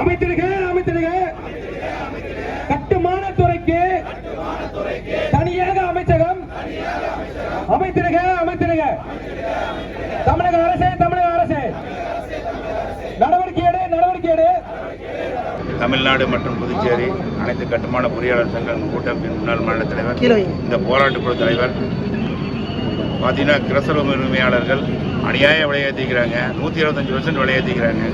அமைத்திடுக அமைத்திடுக. கட்டுமான துறைக்கு தனியாக அமைச்சகம் அமைத்திடுக அமைத்திடுக. தமிழக அரசு தமிழக அரசு. நடவடிக்கை எடு நடவடிக்கை எடு. தமிழ்நாடு மற்றும் புதுச்சேரி அனைத்து கட்டுமான பொறியாளர் சங்கங்கள் கூட்டமைப்பின் முன்னாள் மாநில தலைவர் இந்த போராட்டக் குழு தலைவர். பார்த்தீங்கன்னா கிரசர் உரிமையாளர்கள் அநியாய விலையேற்றிக்கிறாங்க நூற்றி இருபத்தஞ்சி பர்சன்ட் விலையேற்றிக்கிறாங்க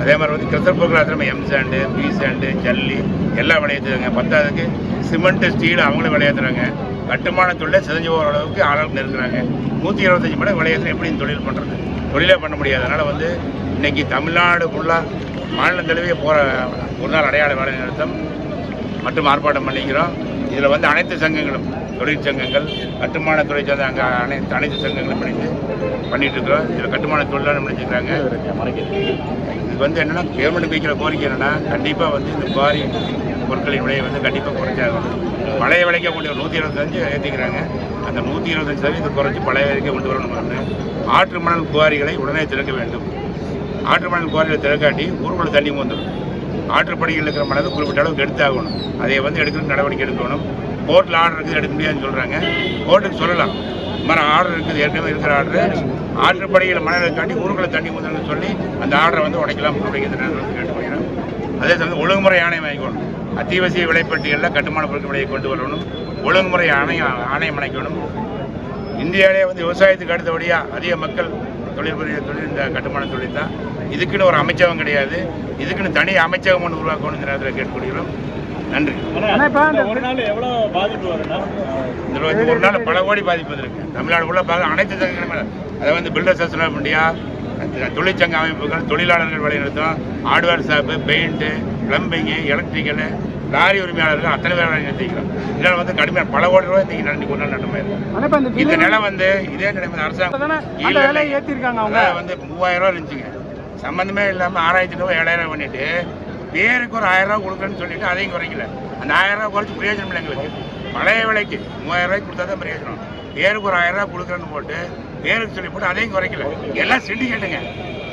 அதே மாதிரி வந்து கிறிஸ்தவ பொருட்கள் எம் சாண்டு பி சாண்டு ஜல்லி எல்லாம் விளையாத்துறாங்க பத்தாவதுக்கு சிமெண்ட் ஸ்டீல் அவங்களும் விளையாத்துறாங்க. கட்டுமான தொழிலை சிதஞ்சு போகிற அளவுக்கு ஆளுநர் நெருங்குறாங்க நூற்றி இருபத்தஞ்சி மடங்கு விளையாட்டு எப்படி தொழில் பண்ணுறது தொழிலே பண்ண முடியாது. அதனால் வந்து இன்னைக்கு தமிழ்நாடு ஃபுல்லாக மாநிலம் தழுவிய போகிற ஒரு நாள் அடையாள வேலை நிறுத்தம் மற்றும் ஆர்ப்பாட்டம் பண்ணிக்கிறோம். இதில் வந்து அனைத்து சங்கங்களும் தொழிற்சங்கங்கள் கட்டுமான துறை சார்ந்த அங்கே அனைத்து அனைத்து சங்கங்களும் பண்ணிட்டு பண்ணிட்டு இருக்கிறோம். இதில் கட்டுமான தொழிலாளர் நினைச்சிருக்காங்க இது வந்து என்னென்னா கவர்மெண்ட் வைக்கிற கோரிக்கை என்னென்னா கண்டிப்பாக வந்து இந்த குவாரி பொருட்களின் விலையை வந்து கண்டிப்பாக குறைச்சாகணும். பழைய விலைக்கு கொண்டு நூற்றி இருபத்தஞ்சு ஏற்றிக்கிறாங்க அந்த நூற்றி இருபத்தஞ்சு சதவீதம் குறைச்சி பழைய விலைக்கு கொண்டு வரணும் ஆற்று மணல் குவாரிகளை உடனே திறக்க வேண்டும். ஆற்று மணல் குவாரிகளை திறக்காட்டி ஊருக்குள்ள தண்ணி வந்துடும் ஆற்றுப்படையில் இருக்கிற மணல் குறிப்பிட்ட அளவுக்கு எடுத்தாகணும். அதை வந்து எடுக்கிற நடவடிக்கை எடுக்கணும். கோர்ட்டில் ஆர்டர் இருக்குது எடுக்க முடியாதுன்னு சொல்கிறாங்க கோர்ட்டுக்கு சொல்லலாம். இந்த மாதிரி ஆர்டர் இருக்குது ஏற்கனவே இருக்கிற ஆர்டர் ஆற்றுப்படையில் மணலை தாண்டி ஊருக்குள்ள தண்ணி வந்துடும் சொல்லி அந்த ஆர்டரை வந்து உடைக்கலாம் அப்படிங்கிற நேரத்தில் கேட்டுக்கொள்கிறோம் அதே சமயம் ஒழுங்குமுறை ஆணையம் வாங்கிக்கணும் அத்தியாவசிய விலைப்பட்டியலில் கட்டுமான பொருட்கள் விலையை கொண்டு வரணும். ஒழுங்குமுறை ஆணையம் ஆணையம் அமைக்கணும் இந்தியாவிலே வந்து விவசாயத்துக்கு அடுத்தபடியாக அதிக மக்கள் தொழில் புரிய தொழில் இந்த கட்டுமான தொழில் தான். இதுக்குன்னு ஒரு அமைச்சகம் கிடையாது. இதுக்குன்னு தனி அமைச்சகம் ஒன்று உருவாக்கணும் நேரத்தில் கேட்டுக்கொள்கிறோம். நன்றி. ஒரு நாள் எவ்வளவு பாதிப்பு வரும்னா? இந்த வந்து ஒரு நாள் பல கோடி பாதிப்பு இருக்கு. தமிழ்நாடு உள்ள பார்க்க அனைத்து சங்கங்களும் அதை வந்து பில்டர்ஸ் அசோசியேஷன் ஆஃப் இந்தியா தொழிற்சங்க அமைப்புகள் தொழிலாளர்கள் வேலைநிறுத்தம் hardware shop paint plumbing electrical lorry உரிமையாளர்கள் அத்தனை பேர் நிறுத்திக்கிறோம் இதனால் வந்து கடுமையான பல கோடி ரூபாய் இன்னைக்கு நடந்து ஒரு நாள் நடமாயிருக்கு இந்த நிலை வந்து இதே நிலை வந்து அரசாங்கம் வந்து மூவாயிரம் ரூபா இருந்துச்சுங்க. சம்மந்தமே இல்லாமல் ஆறாயிரத்தி ரூபாய் ஏழாயிரம் ரூபாய் பண்ணிட்டு பேருக்கு ஒரு ஆயிரம் ரூபா கொடுக்குறேன்னு சொல்லிட்டு அதையும் குறைக்கல. அந்த ஆயிரம் ரூபாய் குறைச்சி பிரயோஜனம் இல்லை எங்களுக்கு. பழைய விலைக்கு மூவாயிரம் ரூபாய்க்கு கொடுத்தா தான் பிரயோஜனம். பேருக்கு ஒரு ஆயிரம் ரூபா கொடுக்குறேன்னு போட்டு பேருக்கு சொல்லி போட்டு அதையும் குறைக்கல. எல்லாம் சிண்டிகேட்டுங்க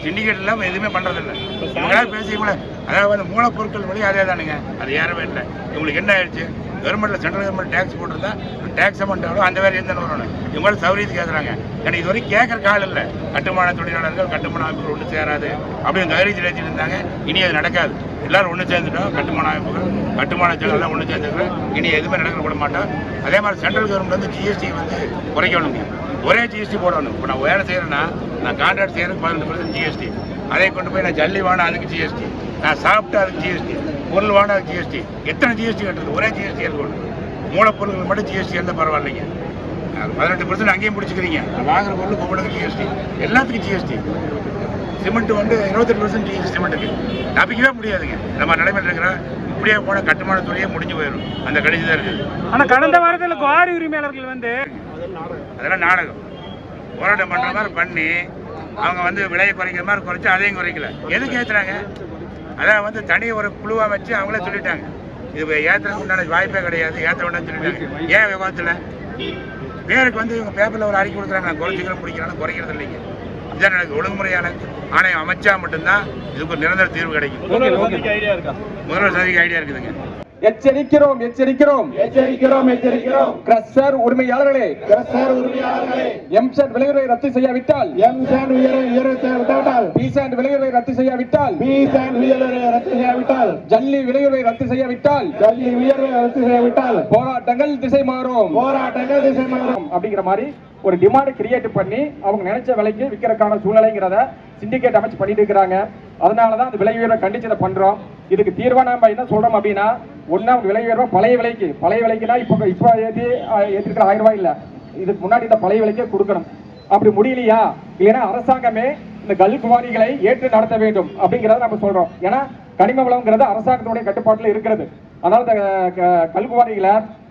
சிண்டிகேட் இல்லாமல் எதுவுமே பண்ணுறதில்ல இவங்களா பேசி இவங்கள அதாவது வந்து மூலப்பொருட்கள் வழி அதே தானுங்க. அது ஏறவே இல்லை. இவங்களுக்கு என்ன ஆயிடுச்சு? கவர்மெண்ட்டில் சென்ட்ரல் கவர்மெண்ட் டேக்ஸ் போட்டிருந்தா டேக்ஸ் அமௌண்ட் எவ்வளோ அந்த வேலை எந்த வரணும் இவங்களும் சௌரியத்துக்கு கேட்குறாங்க ஏன்னா இது வரைக்கும் கேட்குற கால் இல்லை. கட்டுமான தொழிலாளர்கள் கட்டுமான அமைப்புகள் ஒன்று சேராது. அப்படின்னு தைரியத்தில் ஏற்றிட்டு இருந்தாங்க. இனி அது நடக்காது. எல்லாரும் ஒன்று சேர்ந்துட்டோம் கட்டுமான அமைப்புகள் கட்டுமான தொழிலாளர்கள் ஒன்று சேர்ந்துக்கிறோம் இனி எதுவுமே நடக்க விட மாட்டோம் அதே மாதிரி சென்ட்ரல் கவர்மெண்ட் வந்து ஜிஎஸ்டி வந்து குறைக்கணுங்க ஒரே ஜிஎஸ்டி போடணும் இப்போ நான் வேலை செய்கிறேன்னா நான் கான்ட்ராக்ட் செய்கிறதுக்கு பதினெட்டு பர்சன்ட் ஜிஎஸ்டி அதை கொண்டு போய் நான் ஜல்லி வாங்கினா அதுக்கு ஜிஎஸ்டி நான் சாப்பிட்டு அதுக்கு ஜிஎஸ்டி பொருள் வாங்கினா அதுக்கு ஜிஎஸ்டி எத்தனை ஜிஎஸ்டி கட்டுறது ஒரே ஜிஎஸ்டி இருக்கணும் மூலப்பொருட்கள் மட்டும் ஜிஎஸ்டி இருந்தால் பரவாயில்லைங்க பதினெட்டு பர்சன்ட் அங்கேயும் பிடிச்சிக்கிறீங்க வாங்குற பொருள் ஒவ்வொன்றுக்கு ஜிஎஸ்டி எல்லாத்துக்கும் ஜிஎஸ்டி சிமெண்ட் வந்து இருபத்தெட்டு பர்சன்ட் ஜிஎஸ்டி சிமெண்ட்டுக்கு தப்பிக்கவே முடியாதுங்க. நம்ம நிலைமையில் இருக்கிற இப்படியே போன கட்டுமான துறையே முடிஞ்சு போயிடும். அந்த கடிச்சு தான் இருக்குது. ஆனா கடந்த வாரத்தில் குவாரி உரிமையாளர்கள் வந்து அதெல்லாம் நாடகம். போராட்டம் பண்ணுற மாதிரி பண்ணி அவங்க வந்து விலையை குறைக்கிற மாதிரி குறைச்சி அதையும் குறைக்கல. எதுக்கு ஏற்றுறாங்க அதான் வந்து தனி ஒரு குழுவாக வச்சு அவங்களே சொல்லிட்டாங்க. இது ஏற்றுறதுக்கு உண்டான வாய்ப்பே கிடையாது. ஏற்ற வேண்டாம்னு சொல்லிட்டாங்க. ஏன் விவாதத்தில்? பேருக்கு வந்து இவங்க பேப்பரில் ஒரு அறிக்கை கொடுக்குறாங்க. நான் குறைச்சிக்கிறேன் பிடிக்கிறான்னு குறைக்கிறது இல்லைங்க இதான் எனக்கு ஒழுங்குமுறையான ஆணையம். அமைச்சா மட்டும்தான் இதுக்கு ஒரு நிரந்தர தீர்வு கிடைக்கும். முதல்வர் சதிக்கு ஐடியா இருக்குதுங்க. எச்சரிக்கிறோம் எச்சரிக்கிறோம். எச்சரிக்கிறோம் எச்சரிக்கிறோம். கிரஷர் உரிமையாளர்களே. கிரஸ்டர் உரிமையாளர்களே. எம்செட் விலையுறை ரத்து செய்யாவிட்டால். எம் சாண்ட் உயர உயரத்தை விட்டாவிட்டால் பிசாண்ட் விலையுறை ரத்து செய்யாவிட்டால். பி சாண்ட் உயர்வை ரத்து செய்யாவிட்டால். ஜல்லி விலையுறை ரத்து செய்யாவிட்டால். ஜல்லி உயர்வை ரத்து செய்யாவிட்டால். போராட்டங்கள் திசை மாறும். போராட்டங்கள் திசை மாறும். அப்படிங்கிற மாதிரி ஒரு டிமாண்ட் கிரியேட் பண்ணி அவங்க நினைச்ச விலைக்கு விற்கிறதுக்கான சூழ்நிலைங்கிறத சிண்டிகேட் அமைச்சு பண்ணிட்டு இருக்கிறாங்க. அதனால தான் அந்த விலை உயர்வை கண்டிச்சு இதை பண்றோம். இதுக்கு தீர்வா நம்ம என்ன சொல்றோம் அப்படின்னா ஒண்ணா விலை உயர்வை பழைய விலைக்கு பழைய விலைக்குனா இப்போ இப்போ ஏற்றி ஏற்றிருக்கிற ஆயிரம் ரூபாய் இல்லை. இதுக்கு முன்னாடி இந்த பழைய விலைக்கே கொடுக்கணும். அப்படி முடியலையா? இல்லைன்னா அரசாங்கமே இந்த கல் குவாரிகளை ஏற்று நடத்த வேண்டும் அப்படிங்கிறத நம்ம சொல்றோம். ஏன்னா கனிம வளம்ங்கிறது அரசாங்கத்தினுடைய கட்டுப்பாட்டில் இருக்கிறது. அதனால இந்த க- கல்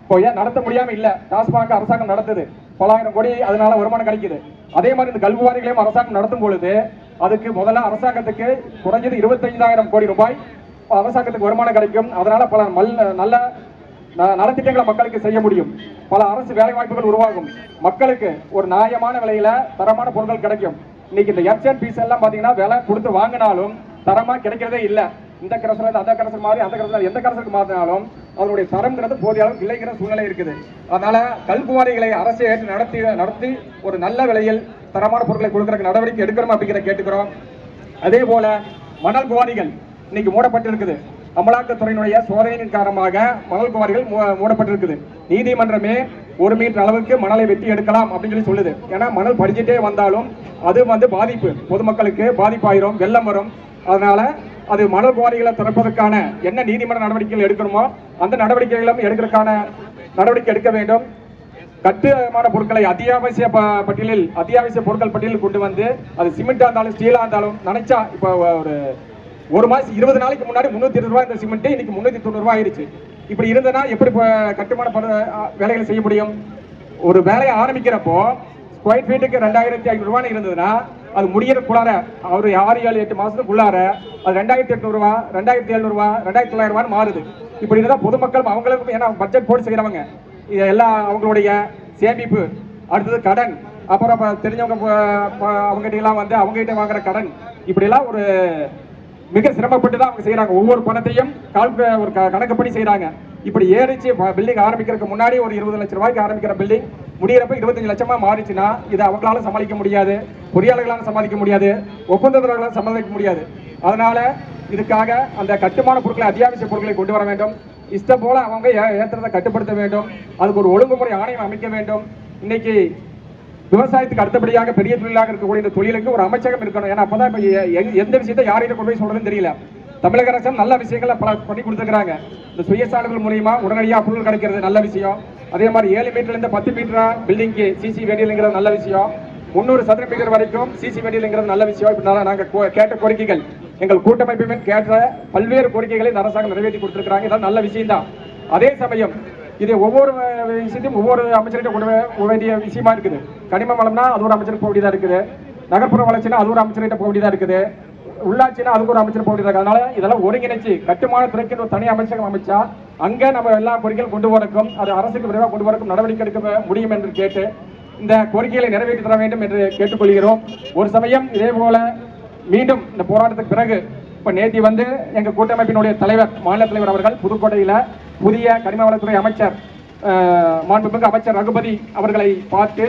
இப்போ ஏன் நடத்த முடியாம இல்ல? டாஸ்மாக அரசாங்கம் நடத்துது. பலாயிரம் கோடி அதனால வருமானம் கிடைக்குது. அதே மாதிரி இந்த கல்குவாரிகளையும் அரசாங்கம் நடத்தும் பொழுது அதுக்கு முதல்ல அரசாங்கத்துக்கு குறைஞ்சது இருபத்தைந்தாயிரம் கோடி ரூபாய் அரசாங்கத்துக்கு வருமானம் கிடைக்கும். அதனால பல மல் நல்ல ந- நலத்திட்டங்களை மக்களுக்கு செய்ய முடியும். பல அரசு வேலை வாய்ப்புகள் உருவாகும். மக்களுக்கு ஒரு நியாயமான விலையில தரமான பொருட்கள் கிடைக்கும். இன்னைக்கு இந்த எஃப்சன் பீஸ் எல்லாம் பாத்தீங்கன்னா விலை கொடுத்து வாங்கினாலும் தரமா கிடைக்கிறதே இல்லை. இந்த கரசல அந்த கரசல் மாறி அந்த கரசல் எந்த கரசலுக்கு மாற்றினாலும் அதனுடைய தரம்ங்கிறது போதிய அளவுக்கு இல்லைங்கிற சூழ்நிலை இருக்குது. அதனால கல்குவாரிகளை அரசு ஏற்று நடத்தி நடத்தி ஒரு நல்ல விலையில் தரமான பொருட்களை கொடுக்கறதுக்கு நடவடிக்கை எடுக்கிறோம் அப்படிங்கிற கேட்டுக்கிறோம். அதே போல மணல் குவாரிகள் இன்னைக்கு மூடப்பட்டிருக்குது. அமலாக்கத்துறையினுடைய சோதனையின் காரணமாக மணல் குவாரிகள் மூ- மூடப்பட்டிருக்குது. நீதிமன்றமே ஒரு மீட்டர் அளவுக்கு மணலை வெட்டி எடுக்கலாம் அப்படின்னு சொல்லி சொல்லுது. ஏன்னா மணல் படிச்சுட்டே வந்தாலும் அது வந்து பாதிப்பு. பொதுமக்களுக்கு பாதிப்பாயிரும் வெள்ளம் வரும். அதனால அது மணல் குவாரிகளை திறப்பதற்கான என்ன நீதிமன்ற நடவடிக்கைகள் எடுக்கணுமோ அந்த நடவடிக்கைகளும் எடுக்கிறதுக்கான நடவடிக்கை எடுக்க வேண்டும். கட்டுமான பொருட்களை அத்தியாவசிய ப- பட்டியலில் அத்தியாவசிய பொருட்கள் பட்டியலில் கொண்டு வந்து அது சிமெண்டா இருந்தாலும் ஸ்டீலா இருந்தாலும் நினைச்சா இப்போ ஒரு ஒரு மாசம் இருபது நாளைக்கு முன்னாடி முந்நூற்றி இருபது ரூபாய் இந்த சிமெண்ட் இன்னைக்கு முன்னூத்தி தொண்ணூறு ரூபாய் ஆயிடுச்சு இப்படி இருந்ததுன்னா எப்படி கட்டுமான வேலைகளை செய்ய முடியும்? ஒரு வேலையை ஆரம்பிக்கிறப்போ ஸ்கொயர் ஃபீட்டுக்கு ரெண்டாயிரத்தி ஐநூறு ரூபாய் இருந்ததுன்னா அது முடியறதுக்குள்ளார ஒரு ஆறு ஏழு எட்டு மாசத்துக்குள்ளார அது ரெண்டாயிரத்தி எட்நூறுவா ரெண்டாயிரத்தி எழுநூறுவா ரெண்டாயிரத்தி தொள்ளாயிரரூவான்னு மாறுது. இப்படி இருந்தால் பொதுமக்கள் அவங்களுக்கும் ஏன்னா பட்ஜெட் போட்டு செய்கிறவங்க இது எல்லாம் அவங்களுடைய சேமிப்பு அடுத்தது கடன். அப்புறம் தெரிஞ்சவங்க அவங்ககிட்டலாம் வந்து அவங்ககிட்ட வந்து வாங்குற கடன். இப்படிலாம் ஒரு மிக சிரமப்பட்டு தான் அவங்க செய்கிறாங்க ஒவ்வொரு பணத்தையும் கால் ஒரு க- கணக்குப்படி செய்கிறாங்க இப்படி ஏறிச்சு பில்டிங் ஆரம்பிக்கிறதுக்கு முன்னாடி ஒரு இருபது லட்சம் ரூபாய்க்கு ஆரம்பிக்கிற பில்டிங் முடிகிறப்ப இருபத்தஞ்சு லட்சமா மாறிச்சுன்னா இதை அவங்களால சமாளிக்க முடியாது பொறியாளர்களால் சமாளிக்க முடியாது ஒப்பந்ததாரர்களால் சமாளிக்க முடியாது. அதனால இதுக்காக அந்த கட்டுமான பொருட்களை அத்தியாவசிய பொருட்களை கொண்டு வர வேண்டும். இஷ்டம் போல அவங்க ஏற்றத்தை கட்டுப்படுத்த வேண்டும். அதுக்கு ஒரு ஒழுங்குமுறை ஆணையம் அமைக்க வேண்டும். இன்னைக்கு விவசாயத்துக்கு அடுத்தபடியாக பெரிய தொழிலாக இருக்கக்கூடிய இந்த தொழிலுக்கு ஒரு அமைச்சகம் இருக்கணும். ஏன்னா அப்பதான் எ- எந்த விஷயத்தை யார்கிட்ட கொண்டு போய் சொல்றதுன்னு தெரியல. தமிழக அரசு நல்ல விஷயங்களை பல பண்ணி கொடுத்துருக்காங்க இந்த சுயசார்புகள் மூலியமா உடனடியாக பொருள் கிடைக்கிறது நல்ல விஷயம். அதே மாதிரி ஏழு மீட்டர்லேருந்து பத்து மீட்டரா பில்டிங்க்கு சிசி வேண்டியதுங்கிறது நல்ல விஷயம். முந்நூறு சதுர மீட்டர் வரைக்கும் சிசி வேண்டியதுங்கிறது நல்ல விஷயம். இப்படினால நாங்கள் கோ- கேட்ட கோரிக்கைகள் எங்கள் கூட்டமைப்புமே கேட்ட பல்வேறு கோரிக்கைகளை இந்த அரசாங்கம் நிறைவேற்றி கொடுத்துருக்காங்க இதெல்லாம் நல்ல விஷயம் தான் அதே சமயம் இது ஒவ்வொரு விஷயத்தையும் ஒவ்வொரு அமைச்சர்கிட்ட கொண்டு வேண்டிய விஷயமா இருக்குது. கனிம வளம்னா அது ஒரு அமைச்சருக்கு போக வேண்டியதாக இருக்குது. நகர்ப்புற வளர்ச்சினா அது ஒரு அமைச்சர்கிட்ட போக வேண்டியதாக இருக்குது. உள்ளாட்சினா அதுக்கு ஒரு அமைச்சர் போக அதனால இதெல்லாம் ஒருங்கிணைச்சு கட்டுமான துறைக்கு ஒரு தனி அமைச்சகம் அமைச்சா அங்க நம்ம எல்லா கோரிக்கைகளும் கொண்டு வரக்கும் அது அரசுக்கு விரைவாக கொண்டு வரக்கும் நடவடிக்கை எடுக்க முடியும் என்று கேட்டு இந்த கோரிக்கைகளை நிறைவேற்றி தர வேண்டும் என்று கேட்டுக்கொள்கிறோம். ஒரு சமயம் இதே போல மீண்டும் இந்த போராட்டத்துக்கு பிறகு இப்ப நேத்தி வந்து எங்க கூட்டமைப்பினுடைய தலைவர் மாநில தலைவர் அவர்கள் புதுக்கோட்டையில புதிய கனிம வளத்துறை அமைச்சர் மாண்புமிகு அமைச்சர் ரகுபதி அவர்களை பார்த்து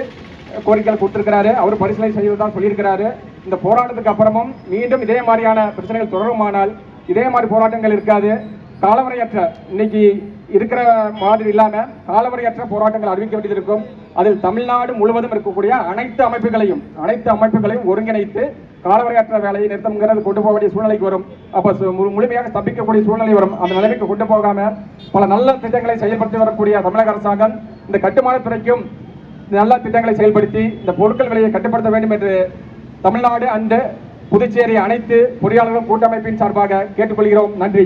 கோரிக்கைகள் கொடுத்திருக்கிறாரு. அவர் பரிசீலனை செய்வதுதான் சொல்லியிருக்கிறாரு. இந்த போராட்டத்துக்கு அப்புறமும் மீண்டும் இதே மாதிரியான பிரச்சனைகள் தொடருமானால் இதே மாதிரி போராட்டங்கள் இருக்காது. காலவரையற்ற இன்னைக்கு இருக்கிற மாதிரி இல்லாம காலவரையற்ற போராட்டங்கள் அறிவிக்க வேண்டியிருக்கும் அதில் தமிழ்நாடு முழுவதும் இருக்கக்கூடிய அனைத்து அமைப்புகளையும் அனைத்து அமைப்புகளையும் ஒருங்கிணைத்து காலவரையற்ற வேலையை நிறுத்தம்ங்கிறது கொண்டு போக வேண்டிய சூழ்நிலைக்கு வரும். அப்ப முழு- முழுமையாக தப்பிக்கக்கூடிய சூழ்நிலை வரும். அந்த நிலைமைக்கு கொண்டு போகாம பல நல்ல திட்டங்களை செயல்படுத்தி வரக்கூடிய தமிழக அரசாங்கம் இந்த கட்டுமானத் துறைக்கும் நல்ல திட்டங்களை செயல்படுத்தி இந்த பொருட்கள் விலையை கட்டுப்படுத்த வேண்டும் என்று தமிழ்நாடு அண்டு புதுச்சேரி அனைத்து பொறியாளர்கள் கூட்டமைப்பின் சார்பாக கேட்டுக்கொள்கிறோம். நன்றி.